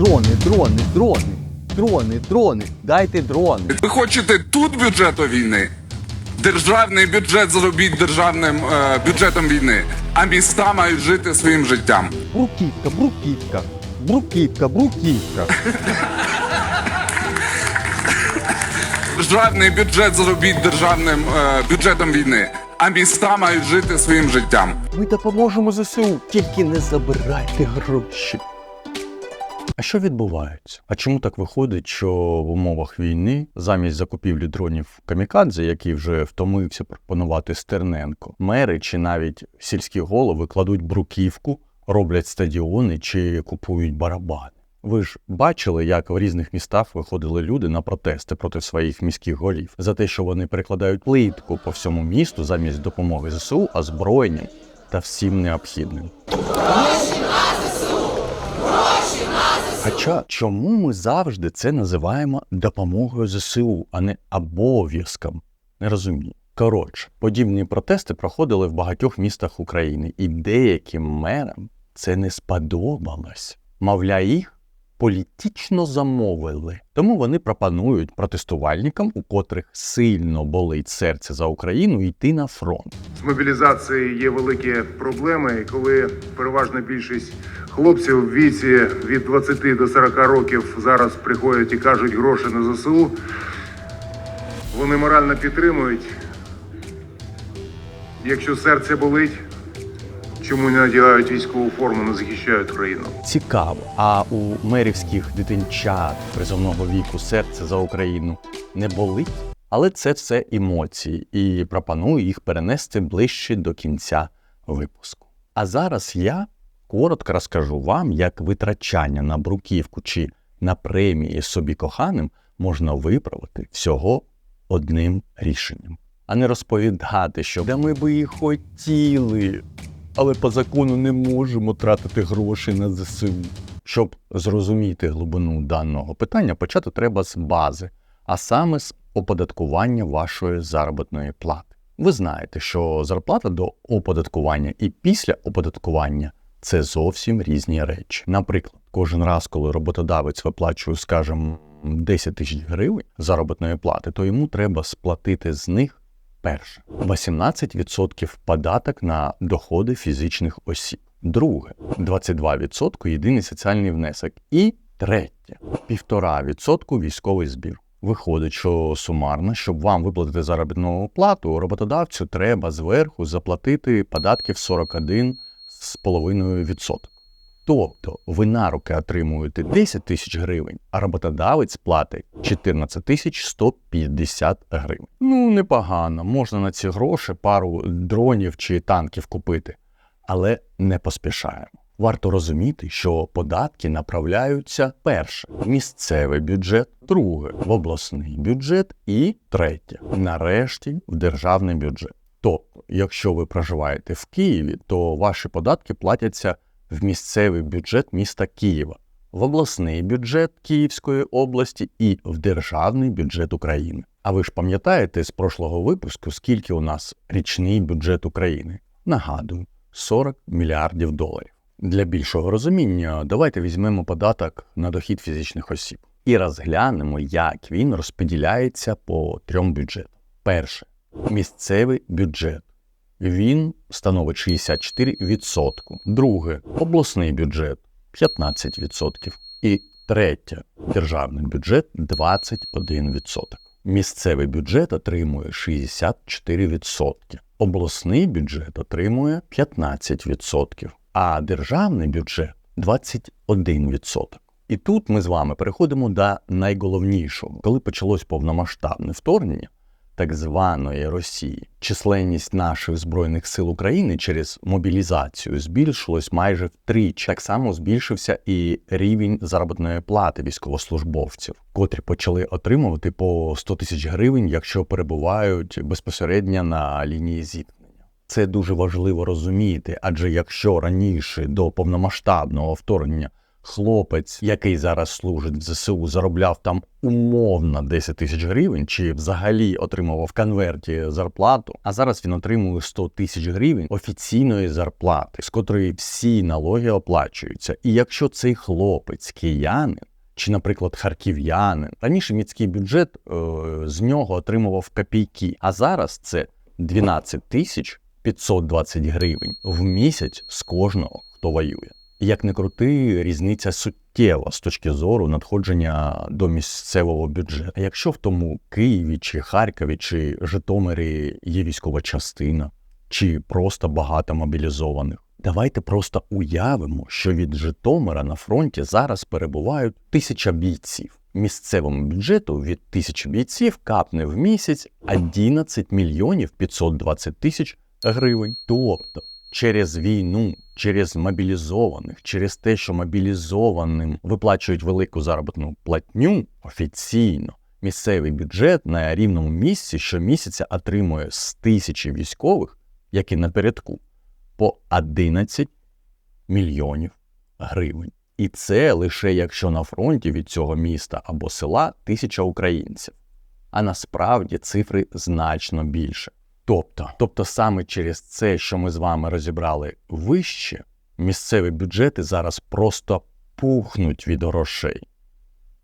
Дрони, дрони, дрони, дрони, дрони. Дайте дрони. Ви хочете тут бюджету війни? Державний бюджет зробіть державним е, бюджетом війни, а міста мають жити своїм життям. Бруківка, бруківка, бруківка, бруківка. Державний бюджет зробіть державним е, бюджетом війни, а міста мають жити своїм життям. Ми допоможемо ЗСУ, тільки не забирайте гроші. А що відбувається? А чому так виходить, що в умовах війни замість закупівлі дронів Камікадзе, який вже втомився пропонувати Стерненко, мери чи навіть сільські голови кладуть бруківку, роблять стадіони чи купують барабани? Ви ж бачили, як в різних містах виходили люди на протести проти своїх міських голів за те, що вони перекладають плитку по всьому місту замість допомоги ЗСУ, озброєнням та всім необхідним. Хоча чому ми завжди це називаємо допомогою ЗСУ, а не обов'язком? Не розумію. Коротше, подібні протести проходили в багатьох містах України, і деяким мерам це не сподобалось. Мовляв, їх політично замовили. Тому вони пропонують протестувальникам, у котрих сильно болить серце за Україну, йти на фронт. З мобілізацією є великі проблеми, коли переважна більшість хлопців в віці від 20 до 40 років зараз приходять і кажуть гроші на ЗСУ, вони морально підтримують. Якщо серце болить, чому не надягають військову форму, не захищають країну? Цікаво. А у мерівських дитинчат призовного віку серце за Україну не болить? Але це все емоції, і пропоную їх перенести ближче до кінця випуску. А зараз я коротко розкажу вам, як витрачання на бруківку чи на премії собі коханим можна виправити всього одним рішенням, а не розповідати, що да ми би і хотіли, але по закону не можемо тратити гроші на ЗСУ. Щоб зрозуміти глибину даного питання, почати треба з бази, а саме з оподаткування вашої заробітної плати. Ви знаєте, що зарплата до оподаткування і після оподаткування це зовсім різні речі. Наприклад, кожен раз, коли роботодавець виплачує, скажімо, 10 тисяч гривень заробітної плати, то йому треба сплатити з них перше 18% податок на доходи фізичних осіб. Друге 22% єдиний соціальний внесок. І третє 1,5% військовий збір. Виходить, що сумарно, щоб вам виплатити заробітну плату, роботодавцю треба зверху заплатити податків 41,5%. Тобто ви на руки отримуєте 10 тисяч гривень, а роботодавець платить 14 тисяч 150 гривень. Ну, непогано, можна на ці гроші пару дронів чи танків купити, але не поспішаємо. Варто розуміти, що податки направляються перше в місцевий бюджет, друге в обласний бюджет і третє, нарешті, в державний бюджет. Тобто, якщо ви проживаєте в Києві, то ваші податки платяться в місцевий бюджет міста Києва, в обласний бюджет Київської області і в державний бюджет України. А ви ж пам'ятаєте з прошлого випуску, скільки у нас річний бюджет України? Нагадую, 40 мільярдів доларів. Для більшого розуміння, давайте візьмемо податок на дохід фізичних осіб і розглянемо, як він розподіляється по трьом бюджетам. Перше місцевий бюджет. Він становить 64%. Друге обласний бюджет 15%. І третє державний бюджет 21%. Місцевий бюджет отримує 64%. Обласний бюджет отримує 15%, а державний бюджет 21%. І тут ми з вами переходимо до найголовнішого, коли почалось повномасштабне вторгнення так званої Росії. Численність наших збройних сил України через мобілізацію збільшилась майже втричі. Так само збільшився і рівень заробітної плати військовослужбовців, котрі почали отримувати по 100 тисяч гривень, якщо перебувають безпосередньо на лінії зіткнення. Це дуже важливо розуміти, адже якщо раніше до повномасштабного вторгнення хлопець, який зараз служить в ЗСУ, заробляв там умовно 10 тисяч гривень, чи взагалі отримував в конверті зарплату, а зараз він отримує 100 тисяч гривень офіційної зарплати, з котрої всі налоги оплачуються. І якщо цей хлопець киянин, чи, наприклад, харків'янин, раніше міський бюджет е, з нього отримував копійки, а зараз це 12 тисяч 520 гривень в місяць з кожного, хто воює. Як не крути, різниця суттєва з точки зору надходження до місцевого бюджету. А якщо в тому Києві чи Харкові чи Житомирі є військова частина, чи просто багато мобілізованих, давайте просто уявимо, що від Житомира на фронті зараз перебувають тисяча бійців. Місцевому бюджету від тисячі бійців капне в місяць 11 мільйонів 520 тисяч гривень. Тобто через війну, через мобілізованих, через те, що мобілізованим виплачують велику заробітну платню офіційно, місцевий бюджет на рівному місці щомісяця отримує з тисячі військових, які напередку, по 11 мільйонів гривень. І це лише якщо на фронті від цього міста або села тисяча українців. А насправді цифри значно більше. Тобто, тобто саме через це, що ми з вами розібрали вище, місцеві бюджети зараз просто пухнуть від грошей.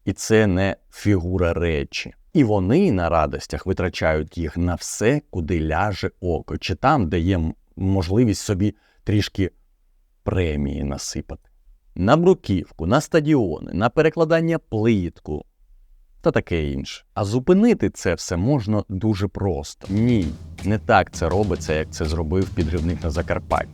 І це не фігура речі. І вони на радостях витрачають їх на все, куди ляже око, чи там, де є можливість собі трішки премії насипати. На бруківку, на стадіони, на перекладання плитку та таке інше. А зупинити це все можна дуже просто. Ні, не так це робиться, як це зробив підривник на Закарпатті.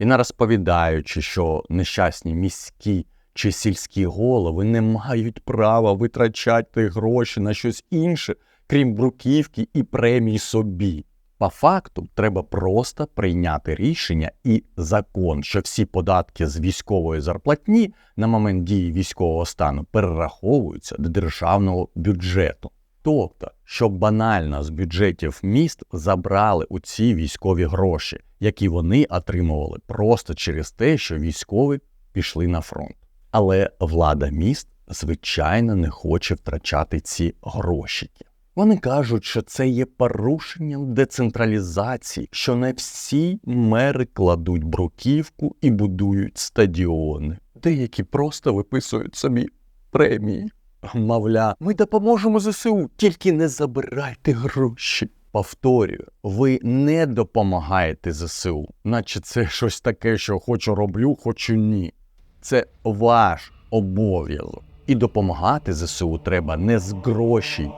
І не розповідаючи, що нещасні міські чи сільські голови не мають права витрачати гроші на щось інше, крім бруківки і премій собі. По факту треба просто прийняти рішення і закон, що всі податки з військової зарплатні на момент дії військового стану перераховуються до державного бюджету. Тобто, щоб банально з бюджетів міст забрали у ці військові гроші, які вони отримували просто через те, що військові пішли на фронт. Але влада міст, звичайно, не хоче втрачати ці грошики. Вони кажуть, що це є порушенням децентралізації, що не всі мери кладуть бруківку і будують стадіони. Деякі просто виписують собі премії. Мовля, ми допоможемо ЗСУ, тільки не забирайте гроші. Повторюю, ви не допомагаєте ЗСУ, наче це щось таке, що хочу роблю, хочу ні. Це ваш обов'язок. І допомагати ЗСУ треба не з грошей,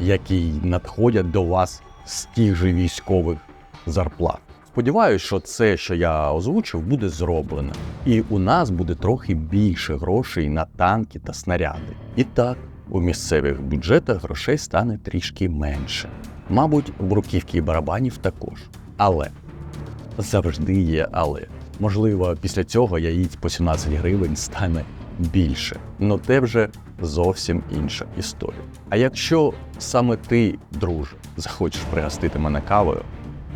які надходять до вас з тих же військових зарплат. Сподіваюсь, що це, що я озвучив, буде зроблено, і у нас буде трохи більше грошей на танки та снаряди. І так, у місцевих бюджетах грошей стане трішки менше. Мабуть, бруківки і барабанів також. Але завжди є але. Можливо, після цього яїць по 17 гривень стане більше. Но те вже зовсім інша історія. А якщо саме ти, друже, захочеш пригостити мене кавою,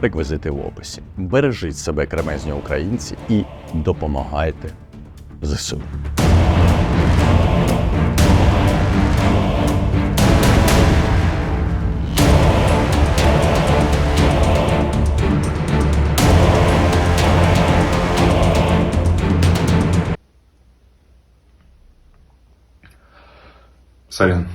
реквізити в описі. Бережіть себе, кремезні українці, і допомагайте ЗСУ. Сорян.